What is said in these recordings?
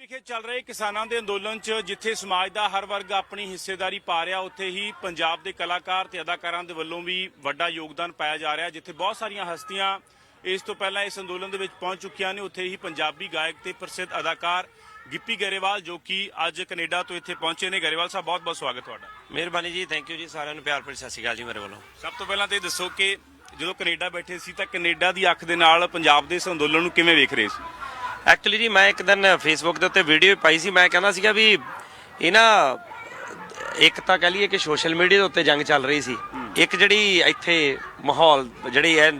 ਵਿਖੇ ਚੱਲ ਰਹੇ ਕਿਸਾਨਾਂ ਦੇ ਅੰਦੋਲਨ 'ਚ ਜਿੱਥੇ ਸਮਾਜ ਦਾ ਹਰ ਵਰਗ ਆਪਣੀ ਹਿੱਸੇਦਾਰੀ ਪਾ ਰਿਹਾ ਉੱਥੇ ਹੀ ਪੰਜਾਬ ਦੇ ਕਲਾਕਾਰ ਤੇ ਅਦਾਕਾਰਾਂ ਦੇ ਵੱਲੋਂ ਵੀ ਵੱਡਾ ਯੋਗਦਾਨ ਪਾਇਆ ਜਾ ਰਿਹਾ ਜਿੱਥੇ ਬਹੁਤ ਸਾਰੀਆਂ ਹਸਤੀਆਂ ਇਸ ਤੋਂ ਪਹਿਲਾਂ ਇਸ ਅੰਦੋਲਨ ਦੇ ਵਿੱਚ ਪਹੁੰਚ ਚੁੱਕੀਆਂ ਨੇ ਉੱਥੇ ਹੀ ਪੰਜਾਬੀ ਗਾਇਕ ਤੇ ਪ੍ਰਸਿੱਧ ਅਦਾਕਾਰ ਗਿੱਪੀ ਗਰੇਵਾਲ ਜੋ ਕਿ ਅੱਜ ਕੈਨੇਡਾ ਤੋਂ ਇੱਥੇ ਪਹੁੰਚੇ ਨੇ। ਗਰੇਵਾਲ ਸਾਹਿਬ ਬਹੁਤ ਬਹੁਤ ਸਵਾਗਤ ਤੁਹਾਡਾ। ਮਿਹਰਬਾਨੀ ਜੀ ਥੈਂਕ ਯੂ ਜੀ ਸਾਰਿਆਂ ਨੂੰ ਪਿਆਰ ਭਰੀ ਸਤਿ ਸ਼੍ਰੀ ਅਕਾਲ ਜੀ ਮੇਰੇ ਵੱਲੋਂ। ਸਭ ਤੋਂ ਪਹਿਲਾਂ ਤੇ ਇਹ ਦੱਸੋ ਕਿ ਜਦੋਂ ਕੈਨੇਡਾ ਬੈਠੇ ਸੀ ਤਾਂ ਕੈਨੇਡਾ ਦੀ ਅੱਖ ਦੇ ਨਾਲ ਪੰਜਾਬ ਦੇ ਇਸ ਅੰਦੋਲਨ ਨੂੰ ਕਿਵੇਂ ਵੇਖ ਰਹੇ ਸੀ? ਐਕਚੁਅਲੀ ਜੀ ਮੈਂ ਇੱਕ ਦਿਨ ਫੇਸਬੁੱਕ ਦੇ ਉੱਤੇ ਵੀਡੀਓ ਪਾਈ ਸੀ। ਮੈਂ ਕਹਿੰਦਾ ਸੀਗਾ ਵੀ ਇਹ ਨਾ ਇੱਕ ਤਾਂ ਕਹ ਲਈਏ ਕਿ ਸੋਸ਼ਲ ਮੀਡੀਆ ਦੇ ਉੱਤੇ ਜੰਗ ਚੱਲ ਰਹੀ ਸੀ। ਇੱਕ ਜਿਹੜੀ ਇੱਥੇ ਮਾਹੌਲ ਜਿਹੜੀ ਹੈ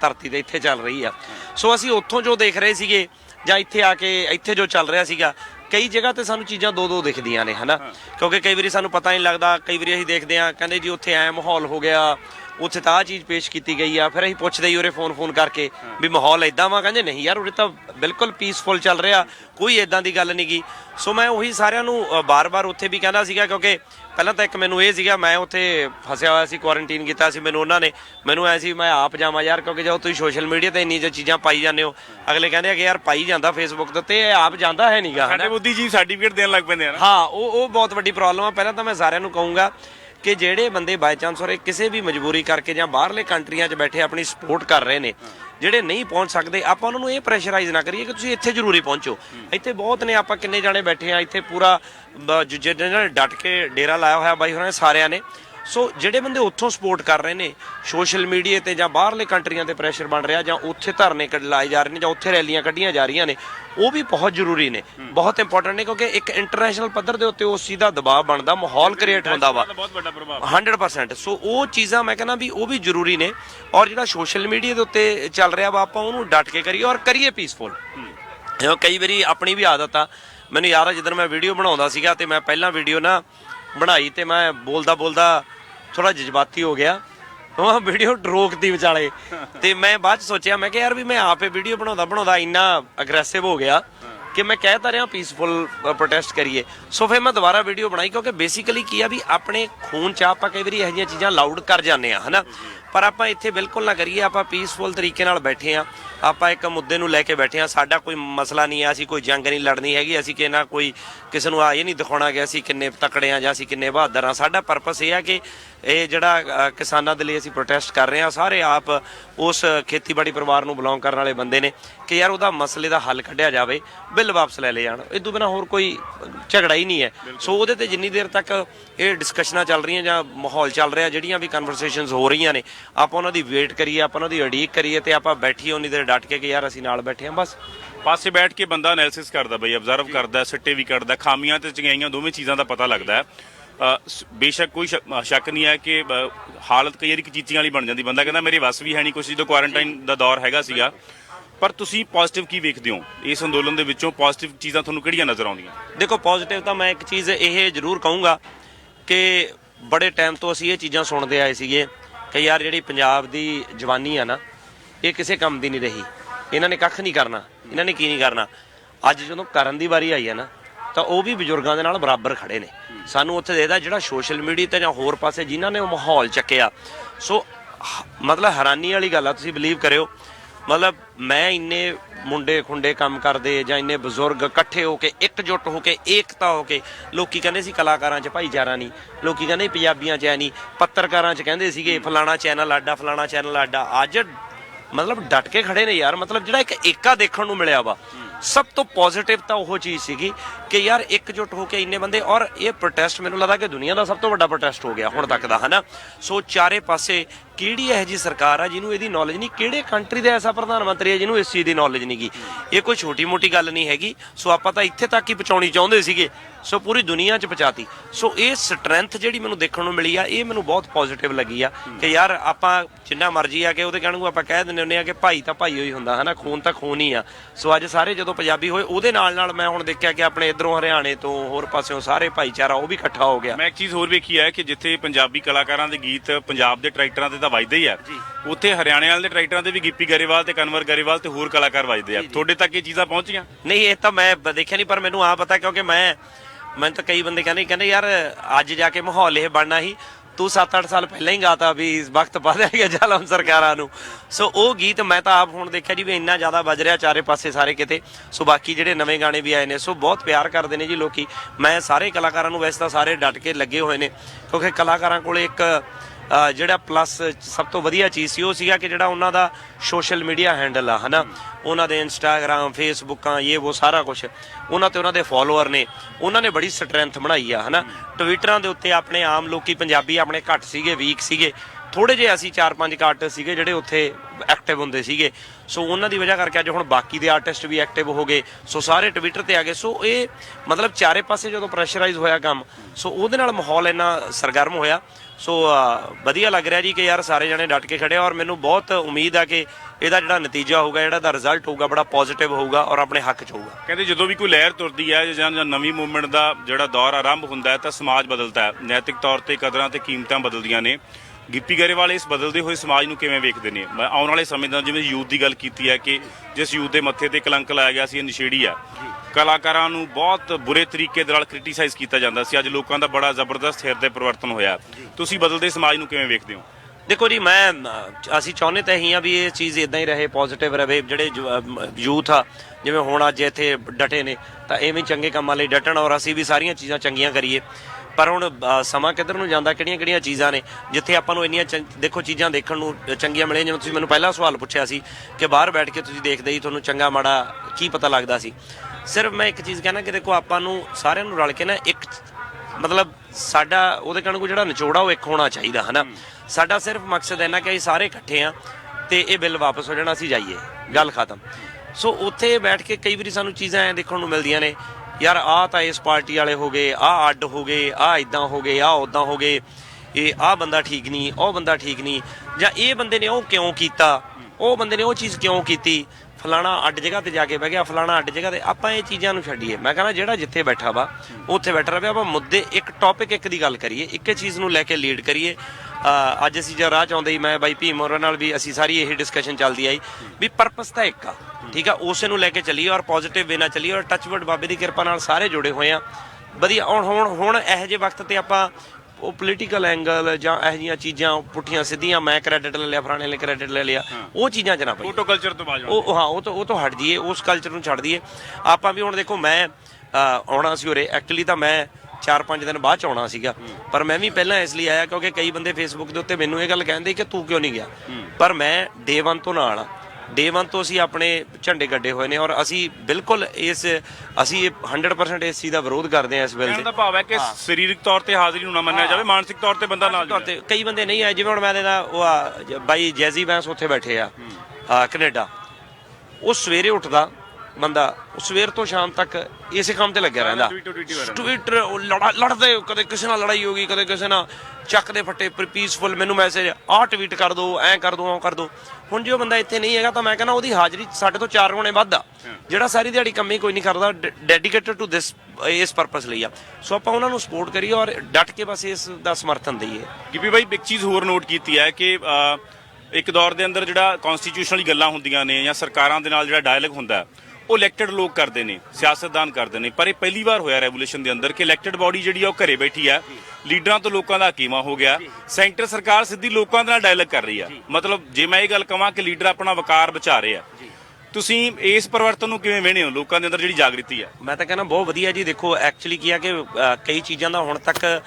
ਧਰਤੀ ਤੇ ਇੱਥੇ ਚੱਲ ਰਹੀ ਆ। ਸੋ ਅਸੀਂ ਉੱਥੋਂ ਜੋ ਦੇਖ ਰਹੇ ਸੀਗੇ ਜਾਂ ਇੱਥੇ ਆ ਕੇ ਇੱਥੇ ਜੋ ਚੱਲ ਰਿਹਾ ਸੀਗਾ ਕਈ ਜਗ੍ਹਾ ਤੇ ਸਾਨੂੰ ਚੀਜ਼ਾਂ ਦੋ ਦੋ ਦਿਖਦੀਆਂ ਨੇ ਹਨਾ? ਕਿਉਂਕਿ ਕਈ ਵਾਰੀ ਸਾਨੂੰ ਪਤਾ ਨਹੀਂ ਲੱਗਦਾ ਕਈ ਵਾਰੀ ਅਸੀਂ ਦੇਖਦੇ ਆ ਕਹਿੰਦੇ ਜੀ ਉੱਥੇ ਐ ਮਾਹੌਲ ਹੋ ਗਿਆ। ਉੱਥੇ ਤਾਂ ਆਹ ਚੀਜ਼ ਪੇਸ਼ ਕੀਤੀ ਗਈ ਆ ਫਿਰ ਅਸੀਂ ਪੁੱਛਦੇ ਹੀ ਉਰੇ ਫੋਨ ਫੋਨ ਕਰਕੇ ਵੀ ਮਾਹੌਲ ਇਦਾਂ ਵਾ ਕਹਿੰਦੇ ਨਹੀਂ ਯਾਰ ਉਰੇ ਤਾਂ ਬਿਲਕੁਲ ਪੀਸਫੁਲ ਚੱਲ ਰਿਹਾ ਕੋਈ ਇਦਾਂ ਦੀ ਗੱਲ ਨਹੀਂਗੀ ਸੋ ਮੈਂ ਉਹੀ ਸਾਰਿਆਂ ਨੂੰ ਬਾਰ-ਬਾਰ ਉੱਥੇ ਵੀ ਕਹਿੰਦਾ ਸੀਗਾ ਕਿਉਂਕਿ ਪਹਿਲਾਂ ਤਾਂ ਇੱਕ ਮੈਨੂੰ ਇਹ ਸੀਗਾ ਮੈਂ ਉੱਥੇ ਫਸਿਆ ਹੋਇਆ ਸੀ ਕੁਆਰੰਟੀਨ ਕੀਤਾ ਸੀ ਮੈਨੂੰ ਉਹਨਾਂ ਨੇ ਮੈਨੂੰ ਐ ਸੀ ਮੈਂ ਆਪ ਜਾਵਾਂ ਯਾਰ ਕਿਉਂਕਿ ਜਦੋਂ ਤੁਸੀਂ ਸੋਸ਼ਲ ਮੀਡੀਆ ਤੇ ਇੰਨੀ ਜੋ ਚੀਜ਼ਾਂ ਪਾਈ ਜਾਂਦੇ ਹੋ ਅਗਲੇ ਕਹਿੰਦੇ ਆ ਕਿ ਯਾਰ ਪਾਈ ਜਾਂਦਾ ਫੇਸਬੁੱਕ ਤੇ ਉੱਤੇ ਇਹ ਆਪ ਜਾਂਦਾ ਹੈ ਨਹੀਂਗਾ ਸਾਡੇ ਬੁੱਧੀ ਜੀ ਸਰਟੀਫਿਕੇਟ ਦੇਣ ਲੱਗ ਪੈਂਦੇ ਆ ਹਾਂ ਉਹ ਉਹ ਬਹੁਤ ਵੱਡੀ ਪ੍ਰੋਬਲਮ ਆ ਪਹਿਲਾਂ ਤਾਂ ਮੈਂ ਸਾਰਿਆਂ ਨੂੰ ਕਹੂੰਗਾ ਕਿ ਜਿਹੜੇ ਬੰਦੇ ਬਾਈ ਚਾਂਸ ਹੋਰੇ ਕਿਸੇ ਵੀ ਮਜਬੂਰੀ ਕਰਕੇ ਜਾਂ ਬਾਹਰਲੇ ਕੰਟਰੀਆਂ 'ਚ ਬੈਠੇ ਆਪਣੀ ਸਪੋਰਟ ਕਰ ਰਹੇ ਨੇ, ਜਿਹੜੇ ਨਹੀਂ ਪਹੁੰਚ ਸਕਦੇ, ਆਪਾਂ ਉਹਨਾਂ ਨੂੰ ਇਹ ਪ੍ਰੈਸ਼ਰਾਈਜ਼ ਨਾ ਕਰੀਏ ਕਿ ਤੁਸੀਂ ਇੱਥੇ ਜ਼ਰੂਰੀ ਪਹੁੰਚੋ। ਇੱਥੇ ਬਹੁਤ ਨੇ, ਆਪਾਂ ਕਿੰਨੇ ਜਾਣੇ ਬੈਠੇ ਆ, ਇੱਥੇ ਪੂਰਾ, ਬ- ਜਿਹਨਾਂ ਨੇ ਡਟ ਕੇ ਡੇਰਾ ਲਾਇਆ ਹੋਇਆ ਬਾਈ ਹੋਰਾਂ ਨੇ ਸਾਰਿਆਂ ਨੇ। ਸੋ ਜਿਹੜੇ ਬੰਦੇ ਉੱਥੋਂ ਸਪੋਰਟ ਕਰ ਰਹੇ ਨੇ ਸੋਸ਼ਲ ਮੀਡੀਆ ਤੇ ਜਾਂ ਬਾਹਰਲੇ ਕੰਟਰੀਆਂ ਤੇ ਪ੍ਰੈਸ਼ਰ ਬਣ ਰਿਹਾ ਜਾਂ ਉੱਥੇ ਧਰਨੇ ਕੱਢ ਲਾਏ ਜਾ ਰਹੇ ਨੇ ਜਾਂ ਉੱਥੇ ਰੈਲੀਆਂ ਕੱਢੀਆਂ ਜਾ ਰਹੀਆਂ ਨੇ ਉਹ ਵੀ ਬਹੁਤ ਜ਼ਰੂਰੀ ਨੇ। ਬਹੁਤ ਇੰਪੋਰਟੈਂਟ ਨੇ ਕਿਉਂਕਿ ਇੱਕ ਇੰਟਰਨੈਸ਼ਨਲ ਪੱਧਰ ਦੇ ਉੱਤੇ ਉਸ ਚੀਜ਼ ਦਾ ਦਬਾਅ ਬਣਦਾ ਮਾਹੌਲ ਕ੍ਰੀਏਟ ਹੁੰਦਾ ਵਾ। ਇਹਦਾ ਬਹੁਤ ਵੱਡਾ ਪ੍ਰਭਾਵ। 100% ਸੋ ਉਹ ਚੀਜ਼ਾਂ ਮੈਂ ਕਹਿੰਦਾ ਵੀ ਉਹ ਵੀ ਜ਼ਰੂਰੀ ਨੇ ਔਰ ਜਿਹੜਾ ਸੋਸ਼ਲ ਮੀਡੀਆ ਦੇ ਉੱਤੇ ਚੱਲ ਰਿਹਾ ਵਾ ਆਪਾਂ ਉਹਨੂੰ ਡਟ ਕੇ ਕਰੀਏ ਔਰ ਕਰੀਏ ਪੀਸਫੁਲ ਜਿਵੇਂ ਕਈ ਵਾਰੀ ਆਪਣੀ ਵੀ ਆਦਤ ਆ। ਮੈਨੂੰ ਯਾਦ ਆ ਜਦੋਂ ਮੈਂ ਵੀਡੀਓ ਬਣਾਉਂਦਾ ਸੀਗਾ ਤੇ ਮੈਂ ਪਹਿਲਾਂ ਵੀਡੀਓ ਨਾ ਬਣਾਈ ਤੇ ਮੈਂ ਬੋਲਦਾ ਬੋਲਦਾ ਥੋੜਾ ਜਜ਼ਬਾਤੀ ਹੋ ਗਿਆ। ਉਹ ਵੀਡੀਓ ਰੋਕਦੀ ਵਿਚਾਲੇ। ਤੇ ਮੈਂ ਬਾਅਦ ਚ ਸੋਚਿਆ, ਮੈਂ ਕਿ ਯਾਰ ਵੀ ਮੈਂ ਆਪੇ ਵੀਡੀਓ ਬਣਾਉਂਦਾ ਬਣਾਉਂਦਾ ਇੰਨਾ ਅਗਰੈਸਿਵ ਹੋ ਗਿਆ ਕਿ ਮੈਂ ਕਹਿ ਤਾਂ ਰਿਹਾ ਪੀਸਫੁਲ ਪ੍ਰੋਟੈਸਟ ਕਰੀਏ। ਸੋ ਫਿਰ ਮੈਂ ਦੁਬਾਰਾ ਵੀਡੀਓ ਬਣਾਈ ਕਿਉਂਕਿ ਬੇਸਿਕਲੀ ਕੀ ਆ ਵੀ ਆਪਣੇ ਖੂਨ ਚ ਆਪਾਂ ਕਈ ਵਾਰੀ ਇਹੋ ਜਿਹੀਆਂ ਚੀਜ਼ਾਂ ਲਾਊਡ ਕਰ ਜਾਂਦੇ ਆ, ਹਨਾ? ਪਰ ਆਪਾਂ ਇੱਥੇ ਬਿਲਕੁਲ ਨਾ ਕਰੀਏ, ਆਪਾਂ ਪੀਸਫੁਲ ਤਰੀਕੇ ਨਾਲ ਬੈਠੇ ਆ ਆਪਾਂ ਇੱਕ ਮੁੱਦੇ ਨੂੰ ਲੈ ਕੇ ਬੈਠੇ ਆ ਸਾਡਾ ਕੋਈ ਮਸਲਾ ਨਹੀਂ ਆ ਅਸੀਂ ਕੋਈ ਜੰਗ ਨਹੀਂ ਲੜਨੀ ਹੈਗੀ। ਅਸੀਂ ਕਿ ਨਾ ਕੋਈ ਕਿਸੇ ਨੂੰ ਆ ਇਹ ਨਹੀਂ ਦਿਖਾਉਣਾ ਕਿ ਅਸੀਂ ਕਿੰਨੇ ਤਕੜੇ ਆ ਜਾਂ ਅਸੀਂ ਕਿੰਨੇ ਬਹਾਦਰ ਆ ਸਾਡਾ ਪਰਪਸ ਇਹ ਆ ਕਿ ਇਹ ਜਿਹੜਾ ਕਿਸਾਨਾਂ ਦੇ ਲਈ ਅਸੀਂ ਪ੍ਰੋਟੈਸਟ ਕਰ ਰਹੇ ਆ ਸਾਰੇ ਆਪ ਉਸ ਖੇਤੀਬਾੜੀ ਪਰਿਵਾਰ ਨੂੰ ਬਿਲੋਂਗ ਕਰਨ ਵਾਲੇ ਬੰਦੇ ਨੇ ਕਿ ਯਾਰ ਉਹਦਾ ਮਸਲੇ ਦਾ ਹੱਲ ਕੱਢਿਆ ਜਾਵੇ, ਬਿੱਲ ਵਾਪਸ ਲੈ ਲਏ ਜਾਣ। ਇਹ ਤੋਂ ਬਿਨਾ ਹੋਰ ਕੋਈ ਝਗੜਾ ਹੀ ਨਹੀਂ ਹੈ। ਸੋ ਉਹਦੇ ਤੇ ਜਿੰਨੀ ਦੇਰ ਤੱਕ ਇਹ ਡਿਸਕਸ਼ਨਾਂ ਚੱਲ ਰਹੀਆਂ ਜਾਂ ਮਾਹੌਲ ਚੱਲ ਰਿਹਾ ਜਿਹੜੀਆਂ ਵੀ ਕਨਵਰਸੇਸ਼ਨਸ ਹੋ ਰਹੀਆਂ ਨੇ ਆਪਾਂ ਉਹਨਾਂ ਦੀ ਵੇਟ ਕਰੀਏ ਆਪਾਂ ਉਹਨਾਂ ਦੀ ਉਡੀਕ ਕਰੀਏ ਤੇ ਆਪਾਂ ਬੈਠੀਏ ਉਨੀ ਦੇਰ ਡਟ ਕੇ ਕਿ ਯਾਰ ਅਸੀਂ ਨਾਲ ਬੈਠੇ ਹਾਂ ਬਸ। ਪਾਸੇ ਬੈਠ ਕੇ ਬੰਦਾ ਐਨਾਲਿਸਿਸ ਕਰਦਾ ਬਈ ਅਬਜ਼ਰਵ ਕਰਦਾ ਸਿੱਟੇ ਵੀ ਕੱਢਦਾ ਖਾਮੀਆਂ ਤੇ ਚੰਗਿਆਈਆਂ ਦੋਵੇਂ ਚੀਜ਼ਾਂ ਦਾ ਪਤਾ ਲੱਗਦਾ ਬੇਸ਼ੱਕ ਕੋਈ ਸ਼ੱਕ ਨਹੀਂ ਹੈ ਕਿ ਹਾਲਤ ਕਈ ਵਾਰੀ ਚੀਚੀਆਂ ਵਾਲੀ ਬਣ ਜਾਂਦੀ। ਬੰਦਾ ਕਹਿੰਦਾ ਮੇਰੇ ਵੱਸ ਵੀ ਹੈ ਨਹੀਂ ਕੁਛ ਜਦੋਂ ਕੁਆਰੰਟਾਈਨ ਦਾ ਦੌਰ ਹੈਗਾ ਸੀਗਾ। ਪਰ ਤੁਸੀਂ ਪੋਜ਼ਿਟਿਵ ਕੀ ਵੇਖਦੇ ਹੋ? ਇਸ ਅੰਦੋਲਨ ਦੇ ਵਿੱਚੋਂ ਪੋਜ਼ਿਟਿਵ ਚੀਜ਼ਾਂ ਤੁਹਾਨੂੰ ਕਿਹੜੀਆਂ ਨਜ਼ਰ ਆਉਂਦੀਆਂ? ਦੇਖੋ ਪੋਜ਼ਿਟਿਵ ਤਾਂ ਮੈਂ ਇੱਕ ਚੀਜ਼ ਇਹ ਜ਼ਰੂਰ ਕਹੂੰਗਾ ਕਿ ਬੜੇ ਟਾਈਮ ਤੋਂ ਅਸੀਂ ਇਹ ਚੀਜ਼ਾਂ ਸੁਣਦੇ ਆਏ ਸੀਗੇ ਕਿ ਯਾਰ ਜਿਹੜੀ ਪੰਜਾਬ ਦੀ ਜਵਾਨੀ ਆ ਨਾ, ਇਹ ਕਿਸੇ ਕੰਮ ਦੀ ਨਹੀਂ ਰਹੀ। ਇਹਨਾਂ ਨੇ ਕੱਖ ਨਹੀਂ ਕਰਨਾ, ਇਹਨਾਂ ਨੇ ਕੀ ਨਹੀਂ ਕਰਨਾ। ਅੱਜ ਜਦੋਂ ਕਰਨ ਦੀ ਵਾਰੀ ਆਈ ਹੈ ਨਾ, ਤਾਂ ਉਹ ਵੀ ਬਜ਼ੁਰਗਾਂ ਦੇ ਨਾਲ ਬਰਾਬਰ ਖੜੇ ਨੇ। ਸਾਨੂੰ ਉੱਥੇ ਦੇਦਾ ਜਿਹੜਾ ਸੋਸ਼ਲ ਮੀਡੀਆ ਤੇ ਜਾਂ ਹੋਰ ਪਾਸੇ ਜਿਨ੍ਹਾਂ ਨੇ ਉਹ ਮਾਹੌਲ ਚੱਕਿਆ। ਸੋ ਮਤਲਬ ਹੈਰਾਨੀ ਵਾਲੀ ਗੱਲ ਆ, ਤੁਸੀਂ ਬਲੀਵ ਕਰਿਓ ਮਤਲਬ ਮੈਂ ਇੰਨੇ ਮੁੰਡੇ ਖੁੰਡੇ ਕੰਮ ਕਰਦੇ ਜਾਂ ਇੰਨੇ ਬਜ਼ੁਰਗ ਇਕੱਠੇ ਹੋ ਕੇ ਇਕਜੁੱਟ ਹੋ ਕੇ, ਏਕਤਾ ਹੋ ਕੇ, ਲੋਕੀ ਕਹਿੰਦੇ ਸੀ ਕਲਾਕਾਰਾਂ 'ਚ ਭਾਈਚਾਰਾ ਨਹੀਂ, ਲੋਕੀ ਕਹਿੰਦੇ ਪੰਜਾਬੀਆਂ 'ਚ ਐ ਨਹੀਂ, ਪੱਤਰਕਾਰਾਂ 'ਚ ਕਹਿੰਦੇ ਸੀਗੇ, ਫਲਾਣਾ ਚੈਨਲ ਆਡਾ, ਫਲਾਣਾ ਚੈਨਲ ਆਡਾ। ਅੱਜ ਮਤਲਬ ਡਟ ਕੇ ਖੜੇ ਨੇ ਯਾਰ, ਮਤਲਬ ਜਿਹੜਾ ਇੱਕ ਏਕਾ ਦੇਖਣ ਨੂੰ ਮਿਲਿਆ ਵਾ। ਸਭ ਤੋਂ ਪੋਜ਼ਿਟਿਵ ਤਾਂ ਉਹ ਚੀਜ਼ ਸੀਗੀ ਕਿ ਯਾਰ ਇਕਜੁੱਟ ਹੋ ਕੇ ਇੰਨੇ ਬੰਦੇ, ਔਰ ਇਹ ਪ੍ਰੋਟੈਸਟ ਮੈਨੂੰ ਲੱਗਦਾ ਕਿ ਦੁਨੀਆ ਦਾ ਸਭ ਤੋਂ ਵੱਡਾ ਪ੍ਰੋਟੈਸਟ ਹੋ ਗਿਆ ਹੁਣ ਤੱਕ ਦਾ, ਹਨਾ? ਸੋ ਚਾਰੇ ਪਾਸੇ ਕਿਹੜੀ ਇਹੋ ਜੀ ਸਰਕਾਰ ਆ ਜਿਹਨੂੰ ਇਹਦੀ ਨੌਲੇਜ ਨਹੀਂ? ਕਿਹੜੇ ਕੰਟਰੀ ਦਾ ਐਸਾ ਪ੍ਰਧਾਨ ਮੰਤਰੀ ਹੈ ਜਿਹਨੂੰ ਇਸ ਚੀਜ਼ ਦੀ ਨੌਲੇਜ ਨਹੀਂਗੀ ਇਹ ਕੋਈ ਛੋਟੀ ਮੋਟੀ ਗੱਲ ਨਹੀਂ ਹੈਗੀ। ਸੋ ਆਪਾਂ ਤਾਂ ਇੱਥੇ ਤੱਕ ਹੀ ਪਹੁੰਚਾਉਣੀ ਚਾਹੁੰਦੇ ਸੀਗੇ। ਸੋ ਪੂਰੀ ਦੁਨੀਆ 'ਚ ਪਹੁੰਚਾਤੀ। ਸੋ ਇਹ ਸਟਰੈਂਥ ਜਿਹੜੀ ਮੈਨੂੰ ਦੇਖਣ ਨੂੰ ਮਿਲੀ ਆ, ਇਹ ਮੈਨੂੰ ਬਹੁਤ ਪੋਜ਼ਿਟਿਵ ਲੱਗੀ ਆ ਕਿ ਯਾਰ ਆਪਾਂ ਜਿੰਨਾ ਮਰਜ਼ੀ ਆ ਕੇ ਉਹਦੇ ਕਹਿਣ ਨੂੰ ਆਪਾਂ ਕਹਿ ਦਿੰਦੇ ਹੁੰਦੇ ਆ ਕਿ ਭਾਈ ਤਾਂ ਭਾਈ ਹੋਈ ਹੁੰਦਾ, ਹਨਾ? ਖੂਨ ਤਾਂ ਖੂਨ ਹੀ ਆ। ਸੋ ਅੱਜ ਸਾਰੇ ਜਦੋਂ ਪੰਜਾਬੀ ਹੋਏ, ਉਹਦੇ ਨਾਲ ਨਾਲ ਮੈਂ ਹੁਣ ਦੇਖਿਆ ਕਿ ਆਪਣੇ ਇਧਰੋਂ ਹਰਿਆਣੇ ਤੋਂ ਹੋਰ ਪਾਸਿਓਂ ਸਾਰੇ ਭਾਈਚਾਰਾ ਉਹ ਵੀ ਇਕੱਠਾ ਹੋ ਗਿਆ। ਮੈਂ ਇੱਕ ਚੀਜ਼ ਹੋਰ ਵੇਖੀ ਹੈ ਕਿ ਜਿੱਥੇ ਪੰਜਾਬੀ ਕਲਾਕਾਰਾਂ ਦੇ ਗੀਤ ਪੰਜਾਬ ਦੇ ਟਰੈਕਟਰਾਂ ਤੇ ਤਾਂ ਵੱਜਦੇ ਹੀ ਆ। ਉੱਥੇ ਹਰਿਆਣੇ ਵਾਲੇ ਦੇ ਟਰੈਕਟਰਾਂ ਤੇ ਵੀ ਗਿੱਪੀ ਗਰੇਵਾਲ ਤੇ ਕਨਵਰ ਗਰੇਵਾਲ ਤੇ ਹੋਰ ਕਲਾਕਾਰ ਵੱਜਦੇ ਆ। ਤੁਹਾਡੇ ਤੱਕ ਇਹ ਚੀਜ਼ਾਂ ਪਹੁੰਚੀਆਂ? ਨਹੀਂ ਇਹ ਤਾਂ ਮੈਂ ਦੇਖਿਆ ਨਹੀਂ ਪਰ ਮੈਨੂੰ ਆ ਪਤਾ ਕਿਉਂਕਿ ਮੈਂ ਮੈਨੂੰ ਤਾਂ ਕਈ ਬੰਦੇ ਕਹਿੰਦੇ ਕਹਿੰਦੇ ਯਾਰ ਅੱਜ ਜਾ ਕੇ ਮਾਹੌਲ ਇਹ ਬਣਨਾ ਸੀ। ਤੂੰ 7-8 ਸਾਲ ਪਹਿਲਾਂ ਹੀ ਗਾਤਾ ਵੀ ਇਸ ਵਕਤ ਪਾ ਦੇਗਾ ਜ਼ਾਲਮ ਸਰਕਾਰਾਂ ਨੂੰ। ਸੋ ਉਹ ਗੀਤ ਮੈਂ ਤਾਂ ਆਪ ਹੁਣ ਦੇਖਿਆ ਜੀ ਵੀ ਇੰਨਾ ਜ਼ਿਆਦਾ ਵੱਜ ਰਿਹਾ ਚਾਰੇ ਪਾਸੇ ਸਾਰੇ ਕਿਤੇ। ਸੋ ਬਾਕੀ ਜਿਹੜੇ ਨਵੇਂ ਗਾਣੇ ਵੀ ਆਏ ਨੇ ਸੋ ਬਹੁਤ ਪਿਆਰ ਕਰਦੇ ਨੇ ਜੀ ਲੋਕੀ। ਮੈਂ ਸਾਰੇ ਕਲਾਕਾਰਾਂ ਨੂੰ ਵੈਸੇ ਤਾਂ ਸਾਰੇ ਡਟ ਕੇ ਲੱਗੇ ਹੋਏ ਨੇ ਕਿਉਂਕਿ ਕਲਾਕਾਰਾਂ ਕੋਲੇ ਇੱਕ ਜਿਹੜਾ ਪਲੱਸ ਸਭ ਤੋਂ ਵਧੀਆ ਚੀਜ਼ ਸੀ ਉਹ ਸੀਗਾ ਕਿ ਜਿਹੜਾ ਉਹਨਾਂ ਦਾ ਸੋਸ਼ਲ ਮੀਡੀਆ ਹੈਂਡਲ ਆ, ਹਨਾ? ਉਹਨਾਂ ਦੇ ਇੰਸਟਾਗ੍ਰam ਫੇਸਬੁੱਕਾਂ ਇਹ ਉਹ ਸਾਰਾ ਕੁਝ ਉਹਨਾਂ ਤੇ ਉਹਨਾਂ ਦੇ ਫਾਲੋਅਰ ਨੇ। ਉਹਨਾਂ ਨੇ ਬੜੀ ਸਟਰੈਂਥ ਬਣਾਈ ਆ, ਹਨਾ? ਟਵਿੱਟਰਾਂ ਦੇ ਉੱਤੇ ਆਪਣੇ ਆਮ ਲੋਕੀ ਪੰਜਾਬੀ ਆਪਣੇ ਘੱਟ ਸੀਗੇ ਵੀਕ ਸੀਗੇ। ਥੋੜੇ ਜਿਹੇ ਅਸੀਂ 4-5 ਆਰਟਿਸਟ ਸੀਗੇ ਜਿਹੜੇ ਉੱਥੇ ਐਕਟਿਵ ਹੁੰਦੇ ਸੀਗੇ। ਸੋ ਉਹਨਾਂ ਦੀ ਵਜ੍ਹਾ ਕਰਕੇ ਅੱਜ ਹੁਣ ਬਾਕੀ ਦੇ ਆਰਟਿਸਟ ਵੀ ਐਕਟਿਵ ਹੋ ਗਏ। ਸੋ ਸਾਰੇ ਟਵਿੱਟਰ ਤੇ ਆ ਗਏ। ਸੋ ਇਹ ਮਤਲਬ ਚਾਰੇ ਪਾਸੇ ਜਦੋਂ ਪ੍ਰੈਸ਼ਰਾਈਜ਼ ਹੋਇਆ ਕੰਮ ਸੋ ਉਹਦੇ ਨਾਲ ਮਾਹੌਲ ਇੰਨਾ ਸਰਗਰਮ ਹੋਇਆ। ਸੋ ਵਧੀਆ ਲੱਗ ਰਿਹਾ ਜੀ ਕਿ ਯਾਰ ਸਾਰੇ ਜਣੇ ਡਟ ਕੇ ਖੜੇ ਔਰ ਮੈਨੂੰ ਬਹੁਤ ਉਮੀਦ ਆ ਕਿ ਇਹਦਾ ਜਿਹੜਾ ਨਤੀਜਾ ਹੋਊਗਾ, ਜਿਹੜਾ ਦਾ ਰਿਜ਼ਲਟ ਹੋਊਗਾ, ਬੜਾ ਪੋਜ਼ਿਟਿਵ ਹੋਊਗਾ ਔਰ ਆਪਣੇ ਹੱਕ ਚ ਹੋਊਗਾ। ਕਹਿੰਦੇ ਜਦੋਂ ਵੀ ਕੋਈ ਲਹਿਰ ਤੁਰਦੀ ਹੈ ਜਾਂ ਜਾਂ ਨਵੀਂ ਮੂਵਮੈਂਟ ਦਾ ਜਿਹੜਾ ਦੌਰ ਆਰੰਭ ਹੁੰਦਾ ਹੈ ਤਾਂ ਸਮਾਜ ਬਦਲਦਾ ਹੈ। ਨੈਤਿਕ ਤੌਰ ਤੇ ਕਦਰਾਂ ਤੇ ਕੀਮਤਾਂ ਬਦਲਦੀਆਂ ਨੇ। ਗਿੱਪੀ ਗਰੇਵਾਲ ਇਸ ਬਦਲਦੇ ਹੋਏ ਸਮਾਜ ਨੂੰ ਕਿਵੇਂ ਵੇਖਦੇ ਨੇ? ਮੈਂ ਆਉਣ ਵਾਲੇ ਸਮੇਂ ਦਾ ਜਿਵੇਂ ਯੂਥ ਦੀ ਗੱਲ ਕੀਤੀ ਹੈ ਕਿ ਜਿਸ ਯੂਥ ਦੇ ਮੱਥੇ ਤੇ ਕਲੰਕ ਲਾਇਆ ਗਿਆ ਸੀ, ਇਹ ਨਸ਼ੇੜੀ ਆ। ਕਲਾਕਾਰਾਂ ਨੂੰ ਬਹੁਤ ਬੁਰੇ ਤਰੀਕੇ ਦੇ ਨਾਲ ਕ੍ਰਿਟੀਸਾਈਜ਼ ਕੀਤਾ ਜਾਂਦਾ ਸੀ। ਅੱਜ ਲੋਕਾਂ ਦਾ ਬੜਾ ਜ਼ਬਰਦਸਤ ਹਿਰਦੇ ਪਰਿਵਰਤਨ ਹੋਇਆ। ਤੁਸੀਂ ਬਦਲਦੇ ਸਮਾਜ ਨੂੰ ਕਿਵੇਂ ਵੇਖਦੇ ਹੋ? ਦੇਖੋ ਜੀ, ਮੈਂ, ਅਸੀਂ ਚਾਹੁੰਦੇ ਤਾਂ ਇਹੀ ਆ ਵੀ ਇਹ ਚੀਜ਼ ਇਦਾਂ ਹੀ ਰਹੇ ਪੋਜ਼ਿਟਿਵ ਰਹੇ। ਜਿਹੜੇ ਯੂਥ ਆ, ਜਿਵੇਂ ਹੁਣ ਅੱਜ ਇੱਥੇ ਡਟੇ ਨੇ, ਤਾਂ ਐਵੇਂ ਹੀ ਚੰਗੇ ਕੰਮਾਂ ਲਈ ਡਟਣ ਔਰ ਅਸੀਂ ਵੀ ਸਾਰੀਆਂ ਚੀਜ਼ਾਂ ਚੰਗੀਆਂ ਕਰੀਏ। ਪਰ ਹੁਣ ਸਮਾਂ ਕਿੱਧਰ ਨੂੰ ਜਾਂਦਾ ਕਿਹੜੀਆਂ ਕਿਹੜੀਆਂ ਚੀਜ਼ਾਂ ਨੇ ਜਿੱਥੇ ਆਪਾਂ ਨੂੰ ਇੰਨੀਆਂ ਦੇਖੋ ਚੀਜ਼ਾਂ ਦੇਖਣ ਨੂੰ ਚੰਗੀਆਂ ਮਿਲੀਆਂ ਜਿਵੇਂ ਤੁਸੀਂ ਮੈਨੂੰ ਪਹਿਲਾ ਸਵਾਲ ਪੁੱਛਿਆ ਸੀ ਕਿ ਬਾਹਰ ਬੈਠ ਕੇ ਤੁਸੀਂ ਦੇਖਦੇ ਹੀ ਤੁਹਾਨੂੰ ਚੰਗਾ ਮਾੜਾ ਕੀ ਪਤਾ ਲੱਗਦਾ ਸੀ। ਸਿਰਫ ਮੈਂ ਇੱਕ ਚੀਜ਼ ਕਹਿਣਾ ਕਿ ਦੇਖੋ ਆਪਾਂ ਨੂੰ ਸਾਰਿਆਂ ਨੂੰ ਰਲ ਕੇ ਨਾ ਇੱਕ ਮਤਲਬ ਸਾਡਾ ਉਹਦੇ ਕਹਿਣ ਕੋ ਜਿਹੜਾ ਨਿਚੋੜਾ ਉਹ ਇੱਕ ਹੋਣਾ ਚਾਹੀਦਾ ਹਨਾ? ਸਾਡਾ ਸਿਰਫ ਮਕਸਦ ਇੰਨਾ ਕਿ ਅਸੀਂ ਸਾਰੇ ਇਕੱਠੇ ਆ ਤੇ ਇਹ ਬਿੱਲ ਵਾਪਸ ਹੋ ਜਾਣਾ ਅਸੀਂ ਜਾਈਏ। ਗੱਲ ਖਤਮ। ਸੋ ਉੱਥੇ ਬੈਠ ਕੇ ਕਈ ਵਾਰੀ ਸਾਨੂੰ ਚੀਜ਼ਾਂ ਐ ਦੇਖਣ ਨੂੰ ਮਿਲਦੀਆਂ ਨੇ ਯਾਰ ਆਹ ਤਾਂ ਇਸ ਪਾਰਟੀ ਵਾਲੇ ਹੋ ਗਏ, ਆਹ ਅੱਡ ਹੋ ਗਏ, ਆਹ ਇਦਾਂ ਹੋ ਗਏ, ਆਹ ਉਦਾਂ ਹੋ ਗਏ। ਇਹ ਆਹ ਬੰਦਾ ਠੀਕ ਨਹੀਂ, ਉਹ ਬੰਦਾ ਠੀਕ ਨਹੀਂ। ਜਾਂ ਇਹ ਬੰਦੇ ਨੇ ਉਹ ਕਿਉਂ ਕੀਤਾ? ਉਹ ਬੰਦੇ ਨੇ ਉਹ ਚੀਜ਼ ਕਿਉਂ ਕੀਤੀ? ਫਲਾਣਾ ਅੱਡ ਜਗ੍ਹਾ ਤੇ ਜਾ ਕੇ ਬਹਿ ਗਿਆ, ਫਲਾਣਾ ਅੱਡ ਜਗ੍ਹਾ ਤੇ। ਆਪਾਂ ਇਹ ਚੀਜ਼ਾਂ ਨੂੰ ਛੱਡੀਏ। ਮੈਂ ਕਹਿੰਦਾ ਜਿਹੜਾ ਜਿੱਥੇ ਬੈਠਾ ਵਾ, ਉੱਥੇ ਬੈਠਾ ਰਵੇ ਆਪਾਂ। ਮੁੱਦੇ ਇੱਕ ਟੌਪਿਕ ਇੱਕ ਦੀ ਗੱਲ ਕਰੀਏ, ਇੱਕ ਚੀਜ਼ ਨੂੰ ਲੈ ਕੇ ਲੀਡ ਕਰੀਏ। ਅੱਜ ਅਸੀਂ ਜਦ ਰਾਹ ਚ ਆਉਂਦੇ ਹੀ ਮੈਂ ਬਾਈ ਭੀਮ ਹੋਰਾਂ ਨਾਲ ਵੀ ਅਸੀਂ ਸਾਰੀ ਇਹ ਡਿਸਕਸ਼ਨ ਚੱਲਦੀ ਆਈ ਵੀ ਪਰਪਸ ਤਾਂ ਇੱਕ ਆ ਠੀਕ ਆ? ਉਸੇ ਨੂੰ ਲੈ ਕੇ ਚੱਲੀਏ ਔਰ ਪੋਜ਼ਿਟਿਵ ਵੇ ਨਾਲ ਚੱਲੀਏ ਔਰ ਟੱਚਵੁੱਡ ਬਾਬੇ ਦੀ ਕਿਰਪਾ ਨਾਲ ਸਾਰੇ ਜੁੜੇ ਹੋਏ ਆ। ਵਧੀਆ ਹੁਣ ਹੁਣ ਹੁਣ ਇਹੋ ਜਿਹੇ ਵਕਤ ਤੇ ਆਪਾਂ ਉਹ ਪੋਲੀਟੀਕਲ ਐਂਗਲ ਜਾਂ ਇਹੋ ਜਿਹੀਆਂ ਚੀਜ਼ਾਂ ਪੁੱਠੀਆਂ ਸਿੱਧੀਆਂ ਮੈਂ ਕ੍ਰੈਡਿਟ ਲੈ ਲਿਆ ਫਲਾਣੇ ਨੇ ਕ੍ਰੈਡਿਟ ਲੈ ਲਿਆ ਉਹ ਚੀਜ਼ਾਂ ਚ ਨਾ ਪਈ ਫੋਟੋ ਕਲਚਰ ਤੋਂ ਬਾਅਦ ਉਹ ਹਾਂ ਉਹ ਤੋਂ ਉਹ ਤੋਂ ਹਟ ਜਾਈਏ ਉਸ ਕਲਚਰ ਨੂੰ ਛੱਡ ਦਈਏ। ਆਪਾਂ ਵੀ ਹੁਣ ਦੇਖੋ ਮੈਂ ਆਉਣਾ ਸੀ ਉਰੇ ਐਕਚੁਅਲੀ ਤਾਂ ਮੈਂ 4-5 ਦਿਨ ਬਾਅਦ ਚ ਆਉਣਾ ਸੀਗਾ। ਪਰ ਮੈਂ ਵੀ ਪਹਿਲਾਂ ਇਸ ਲਈ ਆਇਆ ਕਿਉਂਕਿ ਕਈ ਬੰਦੇ ਫੇਸਬੁੱਕ ਦੇ ਉੱਤੇ ਮੈਨੂੰ ਇਹ ਗੱਲ ਕਹਿੰਦੇ ਕਿ ਤੂੰ ਕਿਉਂ ਨਹੀਂ ਗਿਆ? ਪਰ ਮੈਂ ਡੇ 1 ਤੋਂ ਨਾਲ ਆ ਡੇ 1 ਤੋਂ ਅਸੀਂ ਆਪਣੇ ਝੰਡੇ ਗੱਡੇ ਹੋਏ ਨੇ ਔਰ ਅਸੀਂ ਬਿਲਕੁਲ ਇਸ ਅਸੀਂ ਇਹ 100% ਇਸ ਚੀਜ਼ ਦਾ ਵਿਰੋਧ ਕਰਦੇ ਹਾਂ ਇਸ ਬਿੱਲ ਕਹਿਣ ਦੇ ਦਾ ਭਾਵ ਹੈ ਕਿ ਸਰੀਰਕ ਤੌਰ ਤੇ ਹਾਜ਼ਰੀ ਨੂੰ ਨਾ ਮੰਨਿਆ ਜਾਵੇ ਮਾਨਸਿਕ ਤੌਰ ਤੇ ਬੰਦਾ ਨਾਲ ਤੌਰ ਤੇ ਕਈ ਬੰਦੇ ਨਹੀਂ ਆਏ ਜਿਵੇਂ ਹੁਣ ਮੈਂ ਇਹਦਾ ਉਹ ਆ, ਜ- ਬਾਈ ਜੈਜ਼ੀ ਬੈਂਸ ਉੱਥੇ ਬੈਠੇ ਆ ਆ ਕੈਨੇਡਾ। ਉਹ ਸਵੇਰੇ ਉੱਠਦਾ ਬੰਦਾ ਉਹ ਸਵੇਰ ਤੋਂ ਸ਼ਾਮ ਤੱਕ ਇਸੇ ਕੰਮ ਤੇ ਲੱਗਿਆ ਰਹਿੰਦਾ। ਟਵੀਟਰ ਉਹ ਲੜਾ- ਲੜਦੇ ਕਦੇ ਕਿਸੇ ਨਾਲ ਲੜਾਈ ਹੋ ਗਈ ਕਦੇ ਕਿਸੇ ਨਾਲ ਚੱਕਦੇ ਫੱਟੇ ਪੀਸਫੁਲ ਮੈਨੂੰ ਮੈਸੇਜ ਆਹ ਟਵੀਟ ਕਰ ਦੋ ਐਂ ਕਰ ਦੋ ਉਹ ਕਰ ਦੋ। ਹੁਣ ਜੇ ਉਹ ਬੰਦਾ ਇੱਥੇ ਨਹੀਂ ਹੈਗਾ ਤਾਂ ਮੈਂ ਕਹਿੰਦਾ ਉਹਦੀ ਹਾਜ਼ਰੀ ਸਾਡੇ ਤੋਂ ਚਾਰ ਗੁਣੇ ਵੱਧ ਆ। ਜਿਹੜਾ ਸਾਰੀ ਦਿਹਾੜੀ ਕੰਮ ਹੀ ਕੋਈ ਨਹੀਂ ਕਰਦਾ ਡੈਡੀਕੇਟਡ ਟੂ ਦਿਸ ਇਸ ਪਰਪਸ ਲਈ ਆ। ਸੋ ਆਪਾਂ ਉਹਨਾਂ ਨੂੰ ਸਪੋਰਟ ਕਰੀਏ ਔਰ ਡਟ ਕੇ ਬਸ ਇਸ ਦਾ ਸਮਰਥਨ ਦਈਏ। ਗਿੱਪੀ ਬਾਈ ਇੱਕ ਚੀਜ਼ ਹੋਰ ਨੋਟ ਕੀਤੀ ਹੈ ਕਿ ਇੱਕ ਦੌਰ ਦੇ ਅੰਦਰ ਜਿਹੜਾ ਕਨਸਟੀਟਿਊਸ਼ਨਲੀ ਗੱਲਾਂ ਹੁੰਦੀਆਂ ਨੇ ਜਾਂ ਸਰਕਾਰਾਂ ਦੇ ਨਾਲ ਜਿਹੜਾ ਡਾਇਲੌਗ ਹੁੰਦਾ ਉਹ ਇਲੈਕਟਡ ਲੋਕ ਕਰਦੇ ਨੇ, ਸਿਆਸਤਦਾਨ ਕਰਦੇ ਨੇ, ਪਰ ਇਹ ਪਹਿਲੀ ਵਾਰ ਹੋਇਆ ਰੈਵੋਲੂਸ਼ਨ ਦੇ ਅੰਦਰ ਕਿ ਇਲੈਕਟਡ ਬਾਡੀ ਜਿਹੜੀ ਆ ਉਹ ਘਰੇ ਬੈਠੀ ਆ। ਲੀਡਰਾਂ ਤੋਂ ਲੋਕਾਂ ਦਾ ਹਕੀਮਾ ਹੋ ਗਿਆ। ਸੈਂਟਰ ਸਰਕਾਰ ਸਿੱਧੀ ਲੋਕਾਂ ਦੇ ਨਾਲ ਡਾਇਲੌਗ ਕਰ ਰਹੀ ਆ। ਮਤਲਬ ਜੇ ਮੈਂ ਇਹ ਗੱਲ ਕਹਾਂ ਕਿ ਲੀਡਰ ਆਪਣਾ ਵਕਾਰ ਬਚਾ ਰਹੇ ਆ। ਤੁਸੀਂ ਇਸ ਪਰਿਵਰਤਨ ਨੂੰ ਕਿਵੇਂ ਵੇਖਦੇ ਹੋ? ਲੋਕਾਂ ਦੇ ਅੰਦਰ ਜਿਹੜੀ ਜਾਗਰਤੀ ਆ ਮੈਂ ਤਾਂ ਕਹਿੰਦਾ ਬਹੁਤ ਵਧੀਆ ਜੀ। ਦੇਖੋ ਐਕਚੁਅਲੀ ਕੀ ਆ ਕਿ ਅ, ਕਈ ਚੀਜ਼ਾਂ ਦਾ ਹੁਣ ਤੱਕ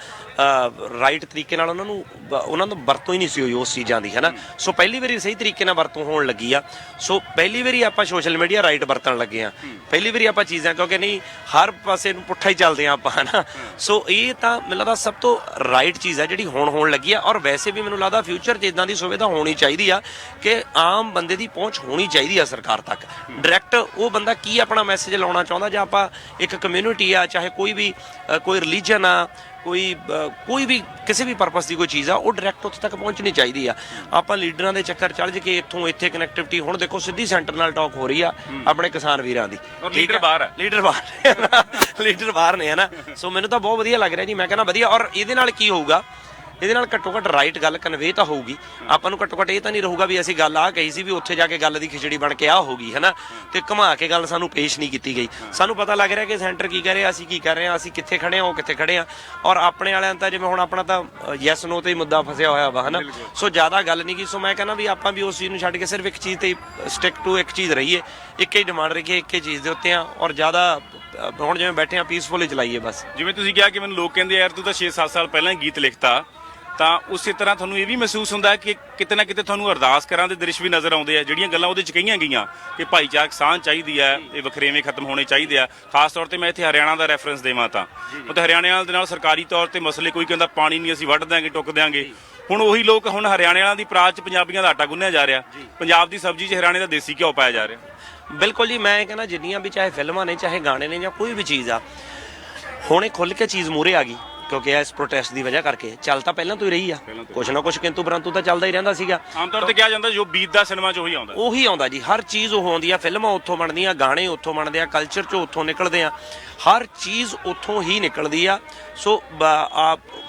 ਰਾਈਟ ਤਰੀਕੇ ਨਾਲ ਉਹਨਾਂ ਨੂੰ ਬ- ਉਹਨਾਂ ਨੂੰ ਵਰਤੋਂ ਹੀ ਨਹੀਂ ਸੀ ਹੋਈ ਉਸ ਚੀਜ਼ਾਂ ਦੀ ਹੈਨਾ? ਸੋ ਪਹਿਲੀ ਵਾਰੀ ਸਹੀ ਤਰੀਕੇ ਨਾਲ ਵਰਤੋਂ ਹੋਣ ਲੱਗੀ ਆ। ਸੋ ਪਹਿਲੀ ਵਾਰੀ ਆਪਾਂ ਸੋਸ਼ਲ ਮੀਡੀਆ ਰਾਈਟ ਵਰਤਣ ਲੱਗੇ ਆ। ਪਹਿਲੀ ਵਾਰੀ ਆਪਾਂ ਚੀਜ਼ਾਂ ਕਿਉਂਕਿ ਨਹੀਂ ਹਰ ਪਾਸੇ ਨੂੰ ਪੁੱਠਾ ਹੀ ਚੱਲਦੇ ਆ ਆਪਾਂ ਹਨਾ? ਸੋ ਇਹ ਤਾਂ ਮੈਨੂੰ ਲੱਗਦਾ ਸਭ ਤੋਂ ਰਾਈਟ ਚੀਜ਼ ਆ ਜਿਹੜੀ ਹੁਣ ਹੋਣ ਲੱਗੀ ਆ। ਔਰ ਵੈਸੇ ਵੀ ਮੈਨੂੰ ਲੱਗਦਾ ਫਿਊਚਰ 'ਚ ਇਦਾਂ ਦੀ ਸੁਵਿਧਾ ਹੋਣੀ ਚਾਹੀਦੀ ਆ ਕਿ ਆਮ ਬੰਦੇ ਦੀ ਪਹੁੰਚ ਹੋਣੀ ਚਾਹੀਦੀ ਆ ਸਰਕਾਰ ਤੱਕ। ਡਾਇਰੈਕਟ ਉਹ ਬੰਦਾ ਕੀ ਆਪਣਾ ਮੈਸੇਜ ਲਾਉਣਾ ਚਾਹੁੰਦਾ ਜਾਂ ਆਪਾਂ ਇੱਕ ਕਮਿਊਨਿਟੀ ਆ ਚਾਹੇ ਕੋਈ ਵੀ ਅ, ਕੋਈ ਰਿਲੀਜਨ ਆ ਕੋਈ ਅ, ਕੋਈ ਵੀ ਕਿਸੇ ਵੀ ਪਰਪਸ ਦੀ ਕੋਈ ਚੀਜ਼ ਆ ਉਹ ਡਾਇਰੈਕਟ ਉੱਥੇ ਤੱਕ ਪਹੁੰਚਣੀ ਚਾਹੀਦੀ ਆ ਆਪਾਂ ਲੀਡਰਾਂ ਦੇ ਚੱਕਰ ਚੱਲ ਜੇ ਕਿ ਇੱਥੋਂ ਇੱਥੇ ਕਨੈਕਟੀਵਿਟੀ ਹੁਣ ਦੇਖੋ ਸਿੱਧੀ ਸੈਂਟਰ ਨਾਲ ਟਾਕ ਹੋ ਰਹੀ ਆ ਆਪਣੇ ਕਿਸਾਨ ਵੀਰਾਂ ਦੀ ਔਰ ਲੀਡਰ? ਬਾਹਰ ਆ। ਲੀਡਰ ਬਾਹਰ ਨੇ ਨਾ। ਲੀਡਰ ਬਾਹਰ ਨੇ ਹਨਾ ਸੋ ਮੈਨੂੰ ਤਾਂ ਬਹੁਤ ਵਧੀਆ ਲੱਗ ਰਿਹਾ ਜੀ ਮੈਂ ਕਹਿੰਦਾ ਵਧੀਆ ਔਰ ਇਹਦੇ ਨਾਲ ਕੀ ਹੋਊਗਾ ਇਹਦੇ ਨਾਲ ਘੱਟੋ ਘੱਟ ਰਾਈਟ ਗੱਲ ਕਨਵੇ ਤਾਂ ਹੋਊਗੀ। ਆਪਾਂ ਨੂੰ ਘੱਟੋ ਘੱਟ ਇਹ ਤਾਂ ਨਹੀਂ ਰਹੂਗਾ ਵੀ ਅਸੀਂ ਗੱਲ ਆ ਕਹੀ ਸੀ ਵੀ ਉੱਥੇ ਜਾ ਕੇ ਗੱਲ ਦੀ ਖਿਚੜੀ ਬਣ ਕੇ ਆ ਹੋਗੀ ਹੈਨਾ? ਤੇ ਘੁਮਾ ਕੇ ਗੱਲ ਸਾਨੂੰ ਪੇਸ਼ ਨਹੀਂ ਕੀਤੀ ਗਈ। ਸਾਨੂੰ ਪਤਾ ਲੱਗ ਰਿਹਾ ਕਿ ਸੈਂਟਰ ਕੀ ਕਰ ਰਿਹਾ ਅਸੀਂ ਕੀ ਕਰ ਰਹੇ ਹਾਂ ਅਸੀਂ ਕਿੱਥੇ ਖੜੇ ਹਾਂ ਉਹ ਕਿੱਥੇ ਖੜੇ ਹਾਂ। ਔਰ ਆਪਣੇ ਵਾਲਿਆਂ ਤਾਂ ਜਿਵੇਂ ਹੁਣ ਆਪਣਾ ਤਾਂ ਯੈਸ ਨੋ ਤੇ ਹੀ ਮੁੱਦਾ ਫਸਿਆ ਹੋਇਆ ਵਾ ਹਨਾ? ਸੋ ਜ਼ਿਆਦਾ ਗੱਲ ਨਹੀਂ ਕੀ ਸੋ ਮੈਂ ਕਹਿੰਦਾ ਵੀ ਆਪਾਂ ਵੀ ਉਸ ਚੀਜ਼ ਨੂੰ ਛੱਡ ਕੇ ਸਿਰਫ ਇੱਕ ਚੀਜ਼ ਤੇ ਸਟਿਕ ਟੂ ਇੱਕ ਚੀਜ਼ ਰਹੀਏ। ਇੱਕ ਹੀ ਡਿਮਾਂਡ ਰੱਖੀਏ ਇੱਕ ਹੀ ਚੀਜ਼ ਦੇ ਉੱਤੇ ਆ ਔਰ ਜ਼ਿਆਦਾ ਹੁਣ ਜਿਵੇਂ ਬੈਠੇ ਆ ਪੀਸਫੁਲੀ ਚਲਾਈਏ ਬਸ। ਜਿਵੇਂ ਤੁਸੀਂ ਕਿਹਾ ਕਿ ਮੈਨੂੰ ਲੋਕ ਕਹਿੰਦੇ ਯਾਰ ਤੂੰ ਤਾਂ 6-7 ਸਾਲ ਪਹਿਲਾਂ ਹੀ ਗੀਤ ਲਿਖਤਾ। ਤਾਂ ਉਸੇ ਤਰ੍ਹਾਂ ਤੁਹਾਨੂੰ ਇਹ ਵੀ ਮਹਿਸੂਸ ਹੁੰਦਾ ਕਿ ਕਿਤੇ ਨਾ ਕਿਤੇ ਤੁਹਾਨੂੰ ਅਰਦਾਸ ਕਰਾਂ ਦੇ ਦ੍ਰਿਸ਼ ਵੀ ਨਜ਼ਰ ਆਉਂਦੇ ਆ ਜਿਹੜੀਆਂ ਗੱਲਾਂ ਉਹਦੇ ਚ ਕਹੀਆਂ ਗਈਆਂ ਕਿ ਭਾਈਚਾਰਕ ਸਾਂਝ ਚਾਹੀਦੀ ਹੈ ਇਹ ਵਖਰੇਵੇਂ ਖਤਮ ਹੋਣੇ ਚਾਹੀਦੇ ਆ। ਖਾਸ ਤੌਰ ਤੇ ਮੈਂ ਇੱਥੇ ਹਰਿਆਣਾ ਦਾ ਰੈਫਰੈਂਸ ਦੇਵਾਂ ਤਾਂ। ਉੱਥੇ ਹਰਿਆਣੇ ਵਾਲਿਆਂ ਦੇ ਨਾਲ ਸਰਕਾਰੀ ਤੌਰ ਤੇ ਮਸਲੇ ਕੋਈ ਕਹਿੰਦਾ ਪਾਣੀ ਨਹੀਂ ਅਸੀਂ ਵੱਢ ਦਿਆਂਗੇ ਟੁੱਕ ਦਿਆਂਗੇ। ਹੁਣ ਉਹੀ ਲੋਕ ਹੁਣ ਹਰਿਆਣੇ ਵਾਲਿਆਂ ਦੀ ਪਰਾਤ ਚ ਪੰਜਾਬੀਆਂ ਦਾ ਆਟਾ ਗੁੰਨਿਆ ਜਾ ਰਿਹਾ। ਪੰਜਾਬ ਦੀ ਸਬਜ਼ੀ 'ਚ ਹਰਿਆਣੇ ਦਾ ਦੇਸੀ ਘਿਓ ਪਾਇਆ ਜਾ ਰਿਹਾ। ਬਿਲਕੁਲ ਜੀ ਮੈਂ ਕਹਿੰਦਾ ਜਿੰਨੀਆਂ ਵੀ ਚਾਹੇ ਫਿਲਮਾਂ ਨੇ ਚਾਹੇ ਗਾਣੇ ਨੇ ਜਾਂ ਕੋਈ ਵੀ ਚੀਜ਼ ਆ ਹੁਣ ਖੁੱਲ ਕੇ ਚੀਜ਼ ਮੂਰੇ ਆ ਗਈ। ਕਿਉਂਕਿ ਇਸ ਪ੍ਰੋਟੈਸਟ ਦੀ ਵਜ੍ਹਾ ਕਰਕੇ। ਚੱਲ ਤਾਂ ਪਹਿਲਾਂ ਤੋਂ ਹੀ ਰਹੀ ਆ। ਕੁਛ ਨਾ ਕੁਛ ਕਿੰਤੂ ਪਰੰਤੂ ਤਾਂ ਚੱਲਦਾ ਹੀ ਰਹਿੰਦਾ ਸੀਗਾ। ਆਮ ਤੌਰ ਤੇ ਕਿਹਾ ਜਾਂਦਾ ਜੋ ਬੀਤਦਾ ਸਿਨੇਮਾ 'ਚ ਉਹੀ ਆਉਂਦਾ। ਉਹੀ ਆਉਂਦਾ ਜੀ। ਹਰ ਚੀਜ਼ ਉਹ ਆਉਂਦੀ ਆ ਫਿਲਮਾਂ ਉੱਥੋਂ ਬਣਦੀਆਂ ਗਾਣੇ ਉੱਥੋਂ ਬਣਦੇ ਆ ਕਲਚਰ ਚੋਂ ਉੱਥੋਂ ਨਿਕਲਦੇ ਆ। ਹਰ ਚੀਜ਼ ਉੱਥੋਂ ਹੀ ਨਿਕਲਦੀ ਆ। ਸੋ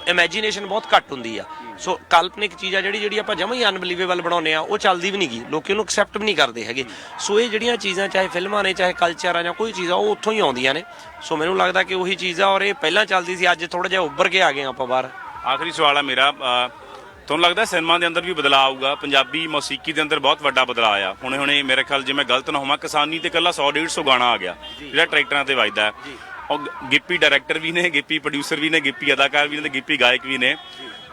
ਇਮੇਜਿਨੇਸ਼ਨ ਬਹੁਤ ਘੱਟ ਹੁੰਦੀ ਆ। ਸੋ ਕਾਲਪਨਿਕ ਚੀਜ਼ ਆ ਜਿਹੜੀ ਜਿਹੜੀ ਆਪਾਂ ਜਮਾਂ ਹੀ ਅਨਬਲੀਵੇਬਲ ਬਣਾਉਂਦੇ ਆ ਉਹ ਚੱਲਦੀ ਵੀ ਨਹੀਂ ਗੀ ਲੋਕੀ ਉਹਨੂੰ ਐਕਸੈਪਟ ਵੀ ਨਹੀਂ ਕਰਦੇ ਹੈਗੇ। ਸੋ ਇਹ ਜਿਹੜੀਆਂ ਚੀਜ਼ਾਂ ਚਾਹੇ ਫਿਲਮਾਂ ਨੇ ਚਾਹੇ ਕਲਚਰ ਆ ਜਾਂ ਕੋਈ ਚੀਜ਼ ਆ ਉਹ ਉੱਥੋਂ ਹੀ ਆਉਂਦੀਆਂ ਨੇ। ਸੋ ਮੈਨੂੰ ਲੱਗਦਾ ਕਿ ਉਹੀ ਚੀਜ਼ ਆ ਔਰ ਇਹ ਪਹਿਲਾਂ ਚੱਲਦੀ ਸੀ ਅੱਜ ਥੋੜਾ ਜਿਹਾ ਉੱਭਰ ਕੇ ਆ ਗਏ ਆਪਾਂ ਬਾਹਰ। ਆਖਰੀ ਸਵਾਲ ਆ ਮੇਰਾ ਤੁਹਾਨੂੰ ਲੱਗਦਾ ਸਿਨੇਮਾ ਦੇ ਅੰਦਰ ਵੀ ਬਦਲਾਅ ਆਊਗਾ? ਪੰਜਾਬੀ ਮੌਸੀਕੀ ਦੇ ਅੰਦਰ ਬਹੁਤ ਵੱਡਾ ਬਦਲਾਅ ਆ ਹੁਣੇ ਹੁਣੇ ਮੇਰੇ ਖਿਆਲ ਜੇ ਮੈਂ ਗਲਤ ਨਾ ਹੋਵਾਂ ਕਿਸਾਨੀ ਤੇ ਕੱਲਾ 100 150 ਗਾਣਾ ਆ ਗਿਆ। ਜਿਹੜਾ ਟਰੈਕਟਰਾਂ ਤੇ ਵੱਜਦਾ। ਹੈ ਔਰ ਗਿੱਪੀ ਡਾਇਰੈਕਟਰ ਵੀ ਨੇ ਗਿੱਪੀ ਪ੍ਰੋਡਿਊਸਰ ਵੀ ਨੇ ਗਿੱਪੀ ਅਦਾਕਾਰ ਵੀ ਨੇ ਤੇ ਗਿੱਪੀ ਗਾਇਕ ਵੀ ਨੇ।